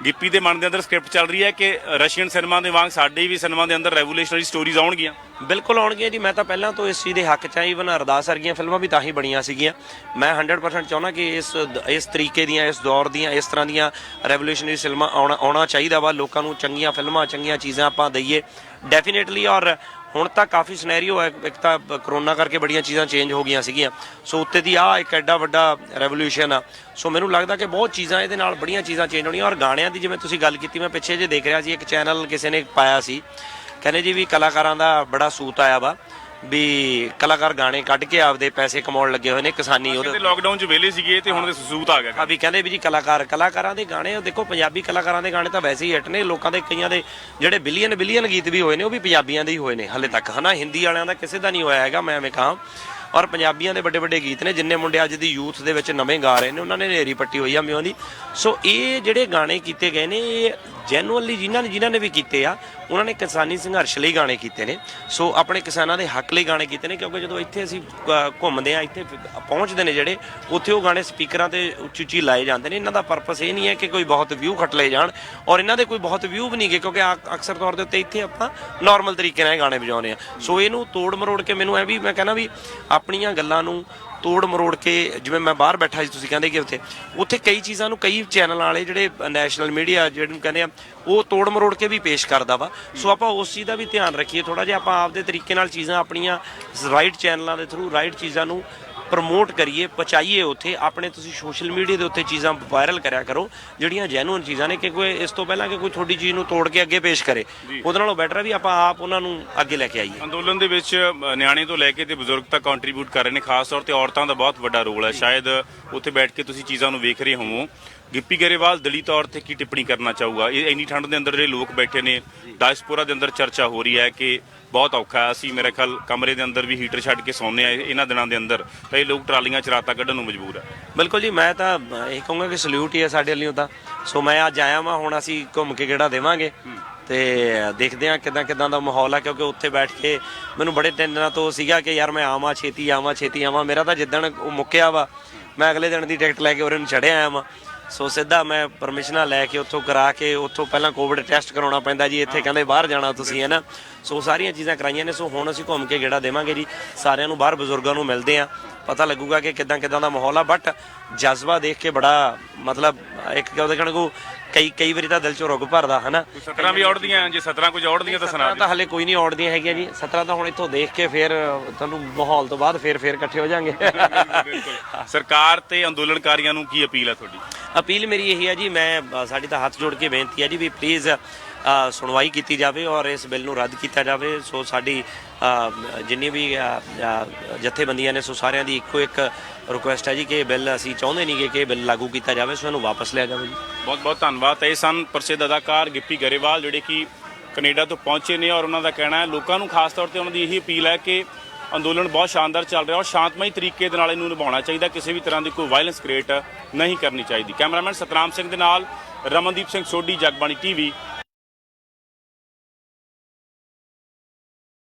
ਗਿੱਪੀ ਦੇ ਮਨ ਦੇ ਅੰਦਰ ਸਕ੍ਰਿਪਟ ਚੱਲ ਰਹੀ ਹੈ ਕਿ ਰਸ਼ੀਅਨ ਸਿਨੇਮਾ ਦੇ ਵਾਂਗ ਸਾਡੇ ਵੀ ਸਿਨੇਮਾ ਦੇ ਅੰਦਰ ਰੈਵੋਲੂਸ਼ਨਰੀ ਸਟੋਰੀਜ਼ ਆਉਣਗੀਆਂ। ਬਿਲਕੁਲ ਆਉਣਗੀਆਂ ਜੀ। ਮੈਂ ਤਾਂ ਪਹਿਲਾਂ ਤੋਂ ਇਸ ਚੀਜ਼ ਦੇ ਹੱਕ ਚ ਆ ਇਵਨ ਅਰਦਾਸ ਵਰਗੀਆਂ ਫਿਲਮਾਂ ਵੀ ਤਾਂ ਹੀ ਬਣੀਆਂ ਸੀਗੀਆਂ। ਮੈਂ 100% ਚਾਹੁੰਦਾ ਕਿ ਇਸ ਇਸ ਤਰੀਕੇ ਦੀਆਂ, ਇਸ ਦੌਰ ਦੀਆਂ, ਇਸ ਤਰ੍ਹਾਂ ਦੀਆਂ ਰੈਵੋਲੂਸ਼ਨਰੀ ਫਿਲਮਾਂ ਆਉਣਾ ਆਉਣਾ ਚਾਹੀਦਾ ਵਾ। ਲੋਕਾਂ ਨੂੰ ਚੰਗੀਆਂ ਫਿਲਮਾਂ, ਚੰਗੀਆਂ ਚੀਜ਼ਾਂ ਆਪਾਂ ਦਈਏ। ਡੈਫੀਨੇਟਲੀ ਔਰ ਹੁਣ ਤਾਂ ਕਾਫੀ ਸਿਨੈਰੀਓ ਹੈ, ਇੱਕ ਤਾਂ ਕਰੋਨਾ ਕਰਕੇ ਬੜੀਆਂ ਚੀਜ਼ਾਂ ਚੇਂਜ ਹੋ ਗਈਆਂ ਸੀਗੀਆਂ। ਸੋ ਉੱਤੇ ਦੀ ਆ ਇੱਕ ਐਡਾ ਵੱਡਾ ਰੈਵੋਲੂਸ਼ਨ ਆ। ਸੋ ਮੈਨੂੰ ਲੱਗਦਾ ਕਿ ਬਹੁਤ ਚੀਜ਼ਾਂ ਇਹਦੇ ਨਾਲ ਬੜੀਆਂ ਚੀਜ਼ਾਂ ਚੇਂਜ ਹੋਣੀਆਂ ਔਰ ਗਾਣਿਆਂ ਦੀ ਜਿਵੇਂ ਤੁਸੀਂ ਗੱਲ ਕੀਤੀ, ਮੈਂ ਪਿੱਛੇ ਜੇ ਦੇਖ ਰਿਹਾ ਸੀ, ਇੱਕ ਚੈਨਲ ਕਿਸੇ ਨੇ ਪਾਇਆ ਸੀ। ਕਹਿੰਦੇ ਜੀ ਵੀ ਕਲਾਕਾਰਾਂ ਦਾ ਬੜਾ ਸੂਤ ਆਇਆ ਵਾ। ਵੀ ਕਲਾਕਾਰ ਗਾਣੇ ਕੱਢ ਕੇ ਆਪਦੇ ਪੈਸੇ ਕਮਾਉਣ ਲੱਗੇ ਹੋਏ ਨੇ ਕਿਸਾਨੀ ਉਹਦੇ ਤੇ ਲਾਕਡਾਊਨ 'ਚ ਵਿਹਲੇ ਸੀਗੇ ਤੇ ਹੁਣ ਤੇ ਸੂਤ ਆ ਗਿਆ ਆ ਵੀ ਕਹਿੰਦੇ ਵੀ ਜੀ ਕਲਾਕਾਰ ਕਲਾਕਾਰਾਂ ਦੇ ਗਾਣੇ ਉਹ ਦੇਖੋ ਪੰਜਾਬੀ ਕਲਾਕਾਰਾਂ ਦੇ ਗਾਣੇ ਤਾਂ ਵੈਸੇ ਹੀ ਹਿੱਟ ਨੇ ਲੋਕਾਂ ਦੇ ਕਈਆਂ ਦੇ ਜਿਹੜੇ ਬਿਲੀਅਨ ਬਿਲੀਅਨ ਗੀਤ ਵੀ ਹੋਏ ਨੇ ਉਹ ਵੀ ਪੰਜਾਬੀਆਂ ਦੇ ਹੀ ਹੋਏ ਨੇ ਹਲੇ ਤੱਕ ਹਨਾ? ਹਿੰਦੀ ਵਾਲਿਆਂ ਦਾ ਕਿਸੇ ਦਾ ਨਹੀਂ ਹੋਇਆ ਹੈਗਾ ਮੈਂ ਐਵੇਂ ਕਹਾਂ। ਔਰ ਪੰਜਾਬੀਆਂ ਦੇ ਵੱਡੇ ਵੱਡੇ ਗੀਤ ਨੇ ਜਿੰਨੇ ਮੁੰਡੇ ਅੱਜ ਦੀ ਯੂਥ ਦੇ ਵਿੱਚ ਨਵੇਂ ਗਾ ਰਹੇ ਨੇ ਉਹਨਾਂ ਨੇ ਨੇਰੀ ਪੱਟੀ ਹੋਈ ਆ ਮਿਉਂ ਦੀ। ਸੋ ਇਹ ਜਿਹੜੇ ਗਾਣੇ ਕੀਤੇ ਗਏ ਨੇ ਇਹ ਜੈਨੂਅਲੀ ਜਿਨ੍ਹਾਂ ਨੇ ਜਿਨ੍ਹਾਂ ਨੇ ਵੀ ਕੀਤੇ ਆ ਉਹਨਾਂ ਨੇ ਕਿਸਾਨੀ ਸੰਘਰਸ਼ ਲਈ ਗਾਣੇ ਕੀਤੇ ਨੇ। ਸੋ ਆਪਣੇ ਕਿਸਾਨਾਂ ਦੇ ਹੱਕ ਲਈ ਗਾਣੇ ਕੀਤੇ ਨੇ ਕਿਉਂਕਿ ਜਦੋਂ ਇੱਥੇ ਅਸੀਂ ਅ, ਘੁੰਮਦੇ ਆ ਇੱਥੇ ਫਿਰ ਪਹੁੰਚਦੇ ਨੇ ਜਿਹੜੇ ਉੱਥੇ ਉਹ ਗਾਣੇ ਸਪੀਕਰਾਂ ਤੇ ਉੱਚੀ ਉੱਚੀ ਲਾਏ ਜਾਂਦੇ ਨੇ। ਇਹਨਾਂ ਦਾ ਪਰਪਸ ਇਹ ਨਹੀਂ ਹੈ ਕਿ ਕੋਈ ਬਹੁਤ ਵਿਊ ਖੱਟ ਜਾਣ ਔਰ ਇਹਨਾਂ ਦੇ ਕੋਈ ਬਹੁਤ ਵਿਊ ਵੀ ਨਹੀਂ ਗੇ ਕਿਉਂਕਿ ਆ- ਅਕਸਰ ਤੌਰ ਦੇ ਉੱਤੇ ਇੱਥੇ ਆਪਾਂ ਨਾਰਮਲ ਤਰੀਕੇ ਨਾਲ ਇਹ ਗਾਣੇ ਵਜਾਉਂਦੇ ਆ। ਸੋ ਇਹਨੂੰ ਤੋੜ ਮਰੋੜ ਕੇ ਮੈਨੂੰ ਐ ਵੀ ਮੈਂ ਕਹਿੰਦਾ ਵੀ ਆਪਣੀਆਂ ਗੱਲਾਂ ਨੂੰ ਤੋੜ ਮਰੋੜ ਕੇ ਜਿਵੇਂ ਮੈਂ ਬਾਹਰ ਬੈਠਾ ਸੀ, ਤੁਸੀਂ ਕਹਿੰਦੇ ਕਿ ਉੱਥੇ ਉੱਥੇ ਕਈ ਚੀਜ਼ਾਂ ਨੂੰ, ਕਈ ਚੈਨਲ ਵਾਲੇ ਜਿਹੜੇ ਨੈਸ਼ਨਲ ਮੀਡੀਆ ਜਿਹਨੂੰ ਕਹਿੰਦੇ ਆ, ਉਹ ਤੋੜ ਮਰੋੜ ਕੇ ਵੀ ਪੇਸ਼ ਕਰਦਾ ਵਾ। ਸੋ ਆਪਾਂ ਉਸ ਚੀਜ਼ ਦਾ ਵੀ ਧਿਆਨ ਰੱਖੀਏ ਥੋੜਾ ਜਿਹਾ ਆਪਾਂ ਆਪਦੇ ਤਰੀਕੇ ਨਾਲ ਚੀਜ਼ਾਂ ਆਪਣੀਆਂ ਰਾਈਟ ਚੈਨਲਾਂ ਦੇ ਥਰੂ ਰਾਈਟ ਚੀਜ਼ਾਂ ਨੂੰ ਪ੍ਰਮੋਟ ਕਰੀਏ ਪਹੁੰਚਾਈਏ ਉੱਥੇ ਆਪਣੇ ਤੁਸੀਂ ਸੋਸ਼ਲ ਮੀਡੀਆ ਦੇ ਉੱਤੇ ਚੀਜ਼ਾਂ ਵਾਇਰਲ ਕਰਿਆ ਕਰੋ ਜਿਹੜੀਆਂ ਜੈਨੂਇਨ ਚੀਜ਼ਾਂ ਨੇ ਕਿ ਕੋਈ ਇਸ ਤੋਂ ਪਹਿਲਾਂ ਕਿ ਕੋਈ ਤੁਹਾਡੀ ਚੀਜ਼ ਨੂੰ ਤੋੜ ਕੇ ਅੱਗੇ ਪੇਸ਼ ਕਰੇ। ਉਹਦੇ ਨਾਲੋਂ ਬੈਟਰ ਵੀ ਆਪਾਂ ਆਪ ਉਹਨਾਂ ਨੂੰ ਅੱਗੇ ਲੈ ਕੇ ਆਈਏ। ਅੰਦੋਲਨ ਦੇ ਵਿੱਚ ਨਿਆਣੇ ਤੋਂ ਲੈ ਕੇ ਤੇ ਬਜ਼ੁਰਗ ਤੱਕ ਕੰਟਰੀਬਿਊਟ ਕਰ ਰਹੇ ਨੇ ਖਾਸ ਤੌਰ ਤੇ ਔਰਤਾਂ ਦਾ ਬਹੁਤ ਵੱਡਾ ਰੋਲ ਹੈ। ਸ਼ਾਇਦ ਉੱਥੇ ਬੈਠ ਕੇ ਤੁਸੀਂ ਚੀਜ਼ਾਂ ਨੂੰ ਵੇਖ ਰਹੇ ਹੋਵੋ। ਗਿੱਪੀ ਗਰੇਵਾਲ ਦਲੀ ਤੌਰ ਤੇ ਕੀ ਟਿੱਪਣੀ ਕਰਨਾ ਚਾਹੂਗਾ? ਇਹ ਇੰਨੀ ਠੰਡ ਦੇ ਅੰਦਰ ਜਿਹੜੇ ਲੋਕ ਬੈਠੇ ਨੇ ਡਾਇਸਪੋਰਾ ਦੇ ਅੰਦਰ ਚਰਚਾ ਹੋ ਰਹੀ ਹੈ ਕਿ ਬਹੁਤ ਔਖਾ ਅਸੀਂ ਮੇਰੇ ਖਿਆਲ ਕਮਰੇ ਦੇ ਅੰਦਰ ਵੀ ਹੀਟਰ ਛੱਡ ਕੇ ਸੌਂਦੇ ਆ ਇਹਨਾਂ ਦਿਨਾਂ ਦੇ ਅੰਦਰ। ਤਾਂ ਇਹ ਲੋਕ ਟਰਾਲੀਆਂ ਚ ਰਾਤਾਂ ਕੱਢਣ ਨੂੰ ਮਜਬੂਰ ਹੈ। ਬਿਲਕੁਲ ਜੀ, ਮੈਂ ਤਾਂ ਇਹ ਕਹੂੰਗਾ ਕਿ ਸਲੂਟ ਹੀ ਹੈ ਸਾਡੇ ਲਈ ਤਾਂ। ਸੋ ਮੈਂ ਅੱਜ ਆਇਆ ਵਾਂ, ਹੁਣ ਅਸੀਂ ਘੁੰਮ ਕੇ ਕਿਹੜਾ ਦੇਵਾਂਗੇ। ਤੇ ਦੇਖਦੇ ਹਾਂ ਕਿਦਾਂ ਕਿਦਾਂ ਦਾ ਮਾਹੌਲ ਆ, ਕਿਉਂਕਿ ਉੱਥੇ ਬੈਠ ਕੇ ਮੈਨੂੰ ਬੜੇ ਦਿਨਾਂ ਤੋਂ ਸੀਗਾ ਕਿ ਯਾਰ ਮੈਂ ਆਵਾਂ, ਛੇਤੀ ਆਵਾਂ ਛੇਤੀ ਆਵਾਂ। ਮੇਰਾ ਤਾਂ ਜਿੱਦਣ ਉਹ ਮੁੱਕਿਆ ਵਾ, ਮੈਂ ਅਗਲੇ ਦਿਨ ਦੀ ਟਿਕਟ ਲੈ ਕੇ ਉਰੇ ਨੂੰ ਚੜਿਆ ਆਇਆ ਵਾਂ। ਸੋ ਸਿੱਧਾ ਮੈਂ ਪਰਮਿਸ਼ਨਾਂ ਲੈ ਕੇ ਉੱਥੋਂ ਕਰਾ ਕੇ ਉੱਥੋਂ ਪਹਿਲਾਂ ਕੋਵਿਡ ਟੈਸਟ ਕਰਾਉਣਾ ਪੈਂਦਾ ਜੀ, ਇੱਥੇ ਕਹਿੰਦੇ ਬਾਹਰ ਜਾਣਾ ਤੁਸੀਂ, ਹੈ ਨਾ? ਸੋ ਸਾਰੀਆਂ ਚੀਜ਼ਾਂ ਕਰਾਈਆਂ ਨੇ, ਸੋ ਹੁਣ ਅਸੀਂ ਘੁੰਮ ਕੇ ਗੇੜਾ ਦੇਵਾਂਗੇ ਜੀ। ਸਾਰਿਆਂ ਨੂੰ, ਬਾਹਰ ਬਜ਼ੁਰਗਾਂ ਨੂੰ ਮਿਲਦੇ ਆ ਪਤਾ ਲੱਗੂਗਾ ਕਿ ਕਿਦਾਂ ਕਿਦਾਂ ਦਾ ਮਾਹੌਲ ਆ ਬਟ ਜਜ਼ਬਾ ਦੇਖ ਕੇ ਬੜਾ ਮਤਲਬ ਇੱਕ ਕਹਿੰਦੇ ਕਣ ਕੋ ਕਈ ਕਈ ਵਾਰੀ ਤਾਂ ਦਿਲ ਚੋਂ ਰੁਗ ਭਰਦਾ ਹਨਾ? 17 ਵੀ ਔੜਦੀਆਂ ਜੇ 17 ਕੁਝ ਔੜਦੀਆਂ ਤਾਂ ਸੁਣਾ ਤਾਂ ਹਲੇ ਕੋਈ ਨਹੀਂ ਔੜਦੀਆਂ ਹੈਗੀਆਂ ਜੀ। 17 ਤਾਂ ਹੁਣ ਇੱਥੋਂ ਦੇਖ ਕੇ ਫਿਰ ਤੁਹਾਨੂੰ ਮਾਹੌਲ ਤੋਂ ਬਾਅਦ ਫਿਰ ਫਿਰ ਇਕੱਠੇ ਹੋ ਜਾਾਂਗੇ। ਸਰਕਾਰ ਤੇ ਅੰਦੋਲਨਕਾਰੀਆਂ ਨੂੰ ਕੀ ਅਪੀਲ ਹੈ ਤੁਹਾਡੀ? ਅਪੀਲ ਮੇਰੀ ਇਹੀ ਹੈ ਜੀ ਮੈਂ ਸਾਡੀ ਤਾਂ ਹੱਥ ਜੋੜ ਕੇ ਬੇਨਤੀ ਹੈ ਜੀ ਵੀ ਪਲੀਜ਼ ਸੁਣਵਾਈ ਕੀਤੀ ਜਾਵੇ ਔਰ ਇਸ ਬਿੱਲ ਨੂੰ ਰੱਦ ਕੀਤਾ ਜਾਵੇ। ਸੋ ਸਾਡੀ ਜਿੰਨੀ ਵੀ ਜਥੇਬੰਦੀਆਂ ਨੇ, ਸੋ ਸਾਰਿਆਂ ਦੀ ਇੱਕੋ ਇੱਕ ਰਿਕੁਐਸਟ ਹੈ ਜੀ ਕਿ ਇਹ ਬਿੱਲ ਅਸੀਂ ਚਾਹੁੰਦੇ ਨਹੀਂ ਕਿ ਇਹ ਬਿੱਲ ਲਾਗੂ ਕੀਤਾ ਜਾਵੇ, ਸੋ ਇਹਨੂੰ ਵਾਪਸ ਲਿਆ ਜਾਵੇ ਜੀ। ਬਹੁਤ ਬਹੁਤ ਧੰਨਵਾਦ। ਇਹ ਸਨ ਪ੍ਰਸਿੱਧ ਅਦਾਕਾਰ ਗਿੱਪੀ ਗਰੇਵਾਲ, ਜਿਹੜੇ ਕਿ ਕੈਨੇਡਾ ਤੋਂ ਪਹੁੰਚੇ ਨੇ ਔਰ ਉਹਨਾਂ ਦਾ ਕਹਿਣਾ ਹੈ, ਲੋਕਾਂ ਨੂੰ ਖਾਸ ਤੌਰ ਤੇ ਉਹਨਾਂ ਦੀ ਇਹੀ ਅਪੀਲ ਹੈ ਕਿ ਅੰਦੋਲਨ ਬਹੁਤ ਸ਼ਾਨਦਾਰ ਚੱਲ ਰਿਹਾ ਔਰ ਸ਼ਾਂਤਮਈ ਤਰੀਕੇ ਦੇ ਨਾਲ ਇਹਨੂੰ ਨਿਭਾਉਣਾ ਚਾਹੀਦਾ, ਕਿਸੇ ਵੀ ਤਰ੍ਹਾਂ ਦੀ ਕੋਈ ਵਾਇਲੈਂਸ ਕ੍ਰੀਏਟ ਨਹੀਂ ਕਰਨੀ ਚਾਹੀਦੀ। ਕੈਮਰਾਮੈਨ ਸਤਨਾਮ ਸਿੰਘ ਦੇ ਨਾਲ ਰਮਨਦੀਪ ਸਿੰਘ ਸੋਢੀ, ਜਗਬਾਣੀ ਟੀਵੀ